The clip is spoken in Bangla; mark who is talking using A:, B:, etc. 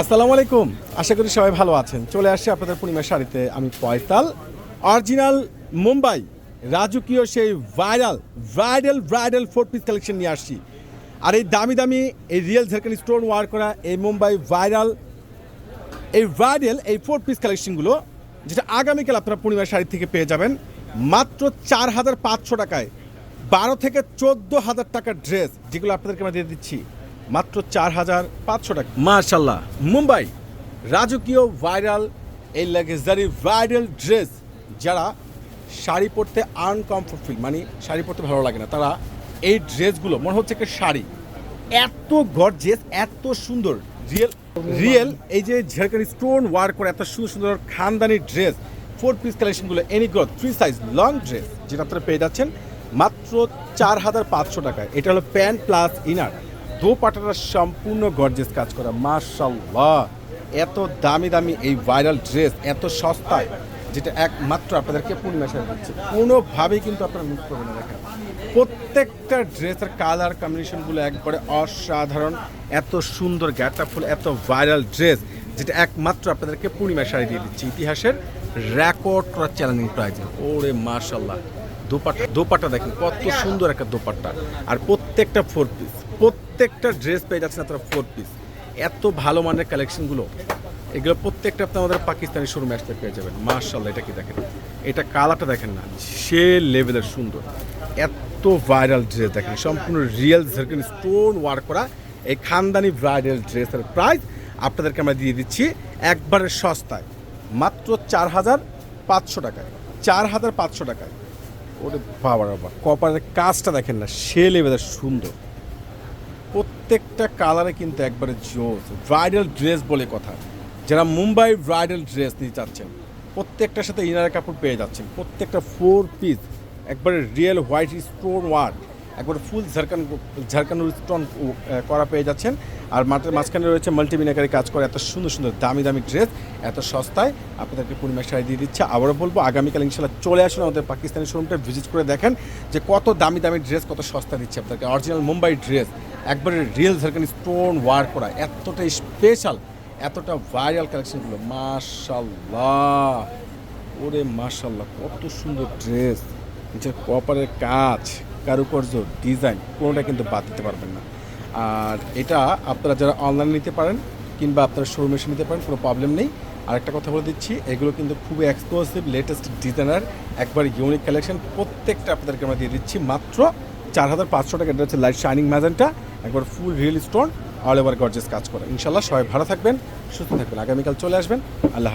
A: আসসালামু আলাইকুম। আশা করি সবাই ভালো আছেন। চলে আসছি আপনাদের পূর্ণিমা শাড়িতে। আমি পয়তাল। অরিজিনাল মুম্বাই। রাজকীয় সেই viral bridal bridal four piece collection নিয়ে আসছি। আর এই দামি দামি এই রিয়েল ঝাড়খান্ড স্টোন ওয়ার করা এই মুম্বাই ভাইরাল, এই ভাইরাল, এই ফোর পিস কালেকশনগুলো যেটা আগামীকাল আপনারা পূর্ণিমা শাড়ি থেকে পেয়ে যাবেন, মাত্র চার হাজার পাঁচশো টাকায়। বারো থেকে চোদ্দ হাজার টাকার ড্রেস যেগুলো আপনাদেরকে আমরা দিয়ে দিচ্ছি। মাত্র চার হাজার পাঁচশো টাকা। মার্শাল্লাহ মুম্বাই, রাজকীয় ভাইরাল, এই লাক্সারি ভাইরাল ড্রেস যারা শাড়ি পরতে আনকমফোর্ট ফিল মানে শাড়ি পরতে ভালো লাগে না, তারা এই ড্রেসগুলো মনে হচ্ছে একটা শাড়ি। এত গর্জেস এত সুন্দর রিয়েল রিয়েল এই যে ঝাড়খান্ড স্টোন ওয়ার করে এত সুন্দর সুন্দর খানদানি ড্রেস ফোর পিস কালেকশনগুলো এনি গ্রোথ থ্রি সাইজ লং ড্রেস যেটা আপনারা পেয়ে যাচ্ছেন মাত্র চার হাজার পাঁচশো টাকায়। এটা হলো প্যান্ট প্লাস ইনার দোপাটাটা সম্পূর্ণ গর্জেস কাজ করা মার্শাল্লাহ এত দামি দামি এই ভাইরাল ড্রেস এত সস্তায় যেটা একমাত্র আপনাদেরকে পূর্ণিমা সাথে দিচ্ছে। কোনোভাবেই কিন্তু আপনারা মিস করবেন না দেখেন। প্রত্যেকটা ড্রেসের কালার কম্বিনেশনগুলো একবারে অসাধারণ, এত সুন্দর গ্যাটা ফুল, এত ভাইরাল ড্রেস যেটা একমাত্র আপনাদেরকে পূর্ণিমা শাড়ি দিয়ে দিচ্ছে। ইতিহাসের রেকর্ড করা চ্যালেঞ্জিং প্রাইজে ওরে মার্শাল্লাহ দোপাট্টা দোপাট্টা দেখেন, কত সুন্দর একটা দোপাট্টা। আর প্রত্যেকটা ফোর পিস প্রত্যেকটা ড্রেস পেয়ে যাচ্ছেন আপনারা ফোর পিস এত ভালো মানের কালেকশনগুলো এগুলো প্রত্যেকটা আপনি আমাদের পাকিস্তানি শোরুমে আসতে পেয়ে যাবেন। মার্শাল্লাহ এটা কি দেখেন? এটা কালারটা দেখেন না, সে লেভেলের সুন্দর। এত ভাইরাল ড্রেস দেখেন, সম্পূর্ণ রিয়েল ঝাড়খান স্টোন ওয়ার্ক করা এই খানদানি ব্রাইডাল ড্রেসের প্রাইস আপনাদেরকে আমরা দিয়ে দিচ্ছি একবারে সস্তায়। মাত্র চার হাজার পাঁচশো টাকায়, চার হাজার পাঁচশো টাকায়। ওরে বাবা বাবা। কপারের কাজটা দেখেন না, সে লেভেলের সুন্দর। প্রত্যেকটা কালারে কিন্তু একবারে জোস ব্রাইডাল ড্রেস বলে কথা। যারা মুম্বাই ব্রাইডাল ড্রেস নিয়ে যাচ্ছেন প্রত্যেকটার সাথে ইনার কাপড় পেয়ে যাচ্ছেন। প্রত্যেকটা ফোর পিস একবারে রিয়েল হোয়াইট স্টোন ওয়ার্ক একবারে ফুল ঝাড়খান ঝাড়খানুর স্টোন করা পেয়ে যাচ্ছেন। আর মাঠের মাঝখানে রয়েছে মাল্টিমিনাকারি কাজ করে এত সুন্দর সুন্দর দামি দামি ড্রেস, এত সস্তায় আপনাদেরকে পূর্ণিমা শাড়ি দিয়ে দিচ্ছে। আবারও বলব, আগামীকাল ইনশাল্লাহ চলে আসুন আমাদের পাকিস্তানি শোরুমটা, ভিজিট করে দেখেন যে কত দামি দামি ড্রেস, কত সস্তা দিচ্ছে আপনাদেরকে। অরিজিনাল মুম্বাই ড্রেস, একবারে রিয়েল ঝাড়খান স্টোন ওয়ার করা এতটা স্পেশাল এতটা ভাইরাল কালেকশনগুলো মাশাল্লাহ ওরে মাশাল্লাহ কত সুন্দর ড্রেস, যে কপারের কাজ। কারুকার্য, ডিজাইন কোনোটা কিন্তু বাদ দিতে পারবেন না। আর এটা আপনারা যারা অনলাইনে নিতে পারেন কিংবা আপনারা শোরুমে এসে নিতে পারেন, কোনো প্রবলেম নেই। আর একটা কথা বলে দিচ্ছি, এগুলো কিন্তু খুবই এক্সক্লুসিভ লেটেস্ট ডিজাইনার একবার ইউনিক কালেকশন প্রত্যেকটা আপনাদেরকে আমরা দিয়ে দিচ্ছি। মাত্র চার হাজার পাঁচশো টাকা, এটা হচ্ছে লাইট শাইনিং ম্যাজেন্টা একবার full real stone all over gorgeous কাজ করে। ইনশাল্লাহ সবাই ভালো থাকবেন, সুস্থ থাকবেন। আগামীকাল চলে আসবেন। আল্লাহ।